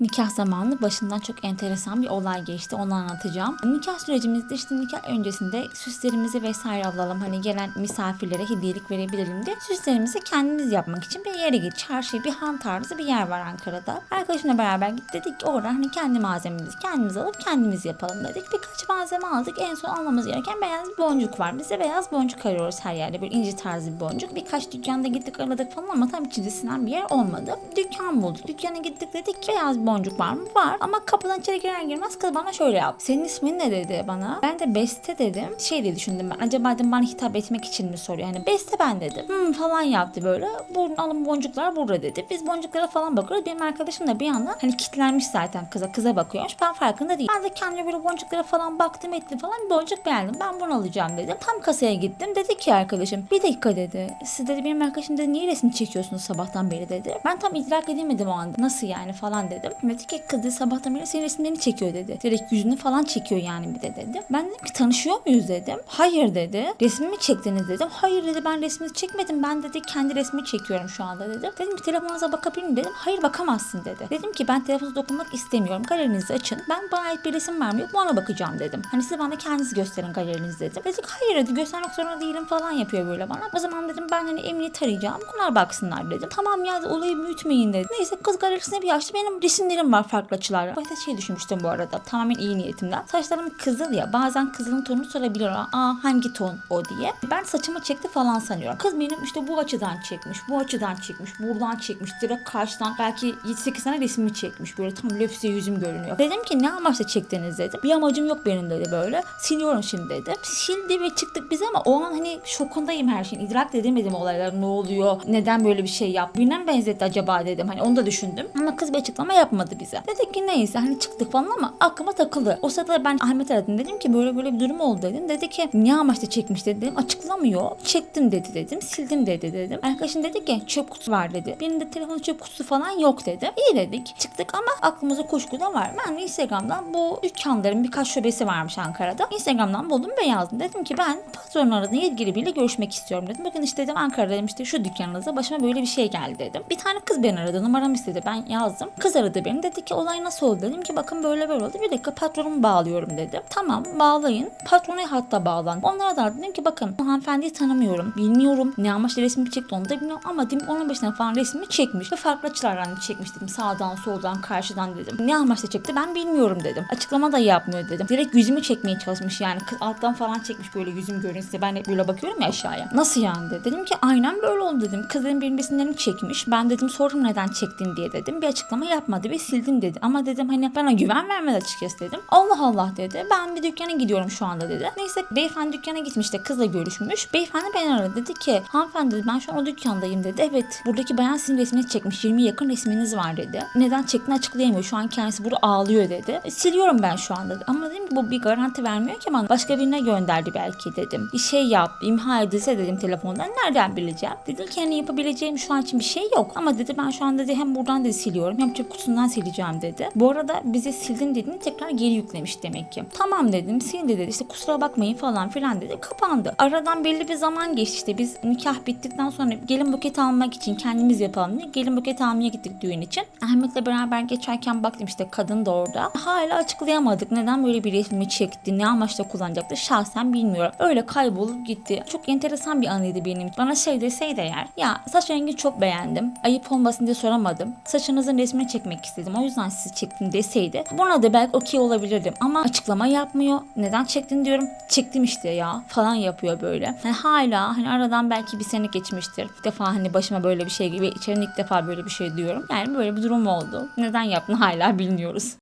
Nikah zamanı başından çok enteresan bir olay geçti. Onu anlatacağım. Nikah sürecimizde işte nikah öncesinde süslerimizi vesaire alalım. Hani gelen misafirlere hediyelik verebilelim diye süslerimizi kendimiz yapmak için bir yere git. Çarşı, bir han tarzı bir yer var Ankara'da. Arkadaşımla beraber git dedik ki orada hani kendi malzememizi kendimiz alıp kendimiz yapalım dedik. Birkaç malzeme aldık. En son almamız gereken beyaz boncuk var. Biz de beyaz boncuk arıyoruz her yerde. Bir inci tarzı bir boncuk. Birkaç dükkanda gittik aradık falan ama tam içindesinden bir yer olmadı. Dükkan bulduk. Dükkana gittik dedik ki beyaz boncuk var mı? Var. Ama kapıdan içeri girer girmez kız bana şöyle yap. Senin ismin ne dedi bana? Ben de Beste dedim. Şey diye düşündüm ben. Acaba dedim bana hitap etmek için mi soruyor? Yani Beste ben dedim. Hmm falan yaptı böyle. Buradan alın boncuklar burada dedi. Biz boncuklara falan bakıyoruz. Benim arkadaşım da bir yandan hani kitlenmiş zaten kıza. Kıza bakıyormuş. Ben farkında değil. Ben de kendime böyle boncuklara falan baktım ettim falan. Bir boncuk beğendim. Ben bunu alacağım dedim. Tam kasaya gittim. Dedi ki arkadaşım bir dakika dedi. Siz dedi benim arkadaşım dedi niye resim çekiyorsunuz sabahtan beri dedi. Ben tam idrak edemedim o anda. Nasıl yani falan dedim. Dedi ki kız dedi, sabahtan beri senin resimlerini çekiyor dedi. Direkt yüzünü falan çekiyor yani bir de dedi. Ben dedim ki tanışıyor muyuz dedim. Hayır dedi. Resmimi çektiniz dedim. Hayır dedi ben resmini çekmedim. Ben dedi kendi resmimi çekiyorum şu anda dedim. Dedim ki telefonunuza bakabilir miyim dedim. Hayır bakamazsın dedi. Dedim ki ben telefonu dokunmak istemiyorum. Galerinizi açın. Ben bana ait bir resim yok mu ona bakacağım dedim. Hani siz bana kendiniz gösterin galerinizi dedim. Dedik hayır dedi göstermek zorunda değilim falan yapıyor böyle bana. O zaman dedim ben hani emniyet arayacağım. Bunlar baksınlar dedim. Tamam ya olayı büyütmeyin dedi. Neyse kız galerisine bir açtı. Benim resimlerim var farklı açılarla. Başta şey düşünmüştüm bu arada. Tamamen iyi niyetimden. Saçlarım kızıl ya. Bazen kızılın tonunu sorabiliyor. Aa hangi ton o diye. Ben saçımı çekti falan sanıyorum. Kız benim işte bu açıdan çekmiş. Bu açıdan çekmiş. Buradan çekmiş. Direkt karşıdan belki 7-8 tane resmimi çekmiş. Böyle tam löpse yüzüm görünüyor. Dedim ki ne amaçla çektiniz dedim. Bir amacım yok benim dedi böyle. Siliyorum şimdi dedi. Sildi ve çıktık biz ama o an hani şokundayım her şeyin. İdrak edemedim olaylar ne oluyor. Neden böyle bir şey yap. Birine mi benzetti acaba dedim. Hani onu da düşündüm. Ama kız bir açıklama yapmadı bize. Dedik ki neyse hani çıktık falan ama aklıma takıldı. O sırada ben Ahmet aradım. Dedim ki böyle böyle bir durum oldu dedim. Dedi ki niye amaçla çekmiş dedim. Açıklamıyor. Çektim dedi dedim. Sildim dedi dedim. Arkadaşım dedi ki çöp kutusu var dedi. Benim de telefonu çöp kutusu falan yok dedi. İyi dedik. Çıktık ama aklımıza kuşku da var. Ben Instagram'dan bu dükkanların birkaç şubesi varmış Ankara'da. Instagram'dan buldum ve yazdım. Dedim ki ben patronun aradığın yetkili biriyle görüşmek istiyorum dedim. Bakın işte dedim Ankara'dayım işte şu dükkanınızda başıma böyle bir şey geldi dedim. Bir tane kız beni aradı. Numaramı istedi. Ben yazdım. Kız aradı beni. Dedi ki olay nasıl oldu dedim ki bakın böyle böyle oldu. Bir dakika patronumu bağlıyorum dedim. Tamam bağlayın. Patronu hatta bağlan. Onlara da dedim ki bakın hanımefendiyi tanımıyorum. Bilmiyorum. Ne amaçla resmi çekti onu da bilmiyorum. Ama dedim onun başına falan resmi çekmiş. Ve farklı açılardan çekmiş dedim. Sağdan soldan karşıdan dedim. Ne amaçla çekti ben bilmiyorum dedim. Açıklama da yapmıyor dedim. Direkt yüzümü çekmeye çalışmış yani. Kız alttan falan çekmiş böyle yüzüm görünse. Ben hep böyle bakıyorum ya aşağıya. Nasıl yani dedi. Dedim ki aynen böyle oldu dedim. Kız dedim benim çekmiş. Ben dedim sordum neden çektin diye dedim. Bir açıklama yapmadı ve sildim dedi. Ama dedim hani bana güven vermedi açıkçası dedim. Allah Allah dedi. Ben bir dükkana gidiyorum şu anda dedi. Neyse beyefendi dükkana gitmiş de kızla görüşmüş. Beyefendi beni aradı dedi ki hanımefendi dedi, ben şu an o dükkandayım dedi. Evet buradaki bayan sizin resmini çekmiş. 20 yakın resminiz var dedi. Neden çektiğini açıklayamıyor. Şu an kendisi burada ağlıyor dedi. E, siliyorum ben şu anda dedi. Ama dedim ki bu bir garanti vermiyor ki bana. Başka birine gönderdi belki dedim. Bir şey yap, imha edilse dedim telefondan. Nereden bileceğim? Dedi ki hani yapabileceğim şu an için bir şey yok. Ama dedi ben şu an dedi hem buradan da siliyorum hem çöp kutusundan sileceğim dedi. Bu arada bize sildin dediğini tekrar geri yüklemiş demek ki. Tamam dedim sildi dedi. İşte kusura bakmayın falan filan dedi. Kapandı. Aradan belli bir zaman geçti işte. Biz nikah bittikten sonra gelin buket almak için kendimiz yapalım diye gelin buket almaya gittik düğün için. Ahmet'le beraber geçerken baktım işte kadın da orada. Hala açıklayamadık neden böyle bir resmimi çekti, ne amaçla kullanacaktı şahsen bilmiyorum. Öyle kaybolup gitti. Çok enteresan bir anıydı benim. Bana şey deseydi eğer ya saç rengi çok beğendim. Ayıp olmasın diye soramadım. Saçınızın resmini çekmek istedim. O yüzden sizi çektim deseydi. Buna da belki okey olabilirdim. Ama açıklama yapmıyor. Neden çektin diyorum. Çektim işte ya falan yapıyor böyle. Yani hala hani aradan belki bir sene geçmiştir. İlk defa hani başıma böyle bir şey gibi içerinin ilk defa böyle bir şey diyorum. Yani böyle bir durum oldu. Neden yaptın hala bilmiyoruz.